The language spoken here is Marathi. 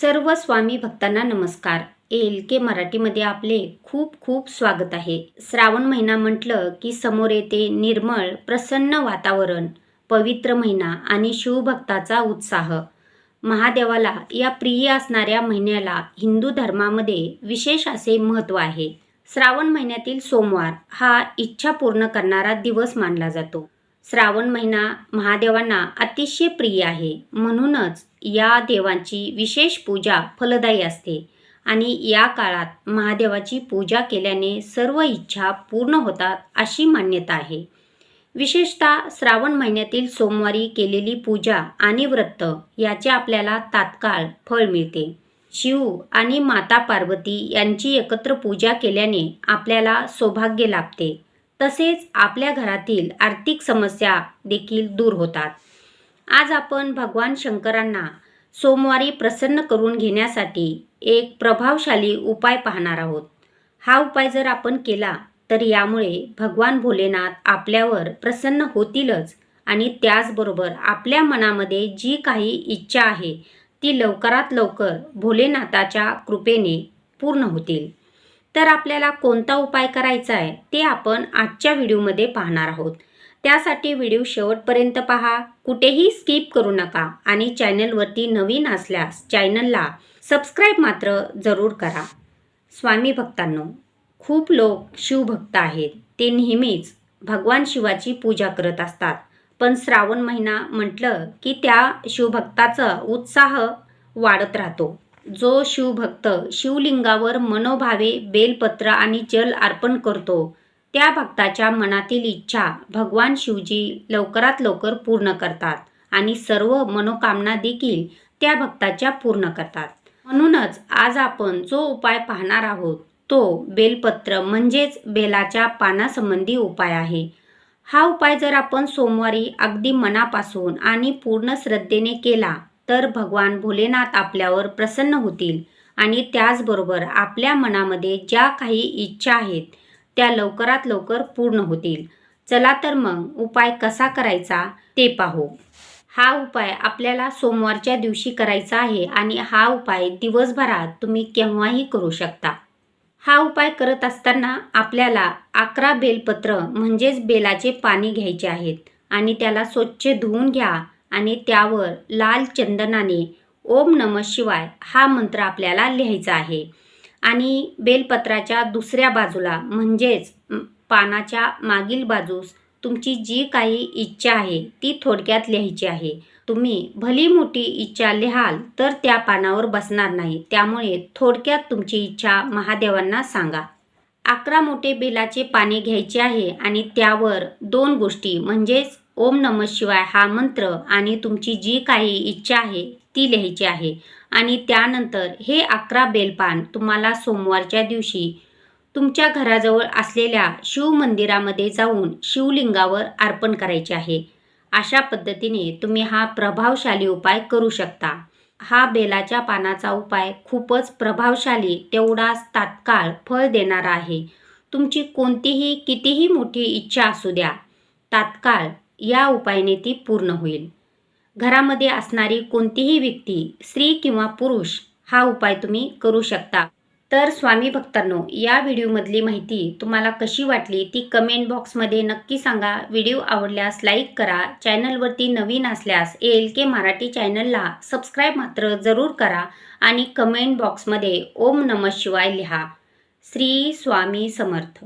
सर्व स्वामी भक्तांना नमस्कार. एल के मराठीमध्ये आपले खूप खूप स्वागत आहे. श्रावण महिना म्हटलं की समोर येते निर्मळ प्रसन्न वातावरण पवित्र महिना आणि शिवभक्ताचा उत्साह. महादेवाला या प्रिय असणाऱ्या महिन्याला हिंदू धर्मामध्ये विशेष असे महत्त्व आहे. श्रावण महिन्यातील सोमवार हा इच्छा पूर्ण करणारा दिवस मानला जातो. श्रावण महिना महादेवांना अतिशय प्रिय आहे. म्हणूनच या देवांची विशेष पूजा फलदायी असते आणि या काळात महादेवाची पूजा केल्याने सर्व इच्छा पूर्ण होतात अशी मान्यता आहे. विशेषतः श्रावण महिन्यातील सोमवारी केलेली पूजा आणि व्रत याचे आपल्याला तात्काळ फळ मिळते. शिव आणि माता पार्वती यांची एकत्र पूजा केल्याने आपल्याला सौभाग्य लाभते. तसेच आपल्या घरातील आर्थिक समस्या देखील दूर होतात. आज आपण भगवान शंकरांना सोमवारी प्रसन्न करून घेण्यासाठी एक प्रभावशाली उपाय पाहणार आहोत. हा उपाय जर आपण केला तर यामुळे भगवान भोलेनाथ आपल्यावर प्रसन्न होतीलच आणि त्याचबरोबर आपल्या मनामध्ये जी काही इच्छा आहे ती लवकरात लवकर भोलेनाथाच्या कृपेने पूर्ण होतील. तर आपल्याला कोणता उपाय करायचा आहे ते आपण आजच्या व्हिडिओमध्ये पाहणार आहोत. त्यासाठी व्हिडिओ शेवटपर्यंत पहा. कुठेही स्किप करू नका आणि चॅनलवरती नवीन असल्यास चॅनलला सबस्क्राईब मात्र जरूर करा. स्वामी भक्तांनो खूप लोक शिवभक्त आहेत. ते नेहमीच भगवान शिवाची पूजा करत असतात. पण श्रावण महिना म्हटलं की त्या शिवभक्ताचा उत्साह वाढत राहतो. जो शिवभक्त शिवलिंगावर मनोभावे बेलपत्र आणि जल अर्पण करतो त्या भक्ताच्या मनातील इच्छा भगवान शिवजी लवकरात लवकर पूर्ण करतात आणि सर्व मनोकामना देखील त्या भक्ताच्या पूर्ण करतात. म्हणूनच आज आपण जो उपाय पाहणार आहोत तो बेलपत्र म्हणजेच बेलाच्या पानासंबंधी उपाय आहे. हा उपाय जर आपण सोमवारी अगदी मनापासून आणि पूर्ण श्रद्धेने केला तर भगवान भोलेनाथ आपल्यावर प्रसन्न होतील. आणि त्याचबरोबर आपल्या मनामध्ये ज्या काही इच्छा आहेत त्या लवकरात लवकर पूर्ण होतील. चला तर मग उपाय कसा करायचा ते पाहू. हा उपाय आपल्याला सोमवारच्या दिवशी करायचा आहे आणि हा उपाय दिवसभरात तुम्ही केव्हाही करू शकता. हा उपाय करत असताना आपल्याला अकरा बेलपत्र म्हणजेच बेलाचे पाणी घ्यायचे आहेत आणि त्याला स्वच्छ धुवून घ्या. आणि त्यावर लाल चंदनाने ओम नम शिवाय हा मंत्र आपल्याला लिहायचा आहे. आणि बेलपत्राच्या दुसऱ्या बाजूला म्हणजेच पानाच्या मागील बाजूस तुमची जी काही इच्छा आहे ती थोडक्यात लिहायची आहे. तुम्ही भली मोठी इच्छा लिहाल तर त्या पानावर बसणार नाही. त्यामुळे थोडक्यात तुमची इच्छा महादेवांना सांगा. अकरा मोठे बेलाचे पाने घ्यायचे आहे आणि त्यावर दोन गोष्टी म्हणजेच ओम नम शिवाय हा मंत्र आणि तुमची जी काही इच्छा आहे ती लिहायची आहे. आणि त्यानंतर हे अकरा बेलपान तुम्हाला सोमवारच्या दिवशी तुमच्या घराजवळ असलेल्या शिव मंदिरामध्ये जाऊन शिवलिंगावर अर्पण करायचे आहे. अशा पद्धतीने तुम्ही हा प्रभावशाली उपाय करू शकता. हा बेलाच्या पानाचा उपाय खूपच प्रभावशाली तेवढाच तात्काळ फळ देणारा आहे. तुमची कोणतीही कितीही मोठी इच्छा असू द्या तात्काळ या उपायाने ती पूर्ण होईल. घरामध्ये असणारी कोणतीही व्यक्ती स्त्री किंवा पुरुष हा उपाय तुम्ही करू शकता. तर स्वामी भक्तांनो या व्हिडिओमधली माहिती तुम्हाला कशी वाटली ती कमेंट बॉक्समध्ये नक्की सांगा. व्हिडिओ आवडल्यास लाईक करा. चॅनलवरती नवीन असल्यास एल के मराठी चॅनलला सबस्क्राईब मात्र जरूर करा आणि कमेंट बॉक्समध्ये ओम नम शिवाय लिहा. श्री स्वामी समर्थ.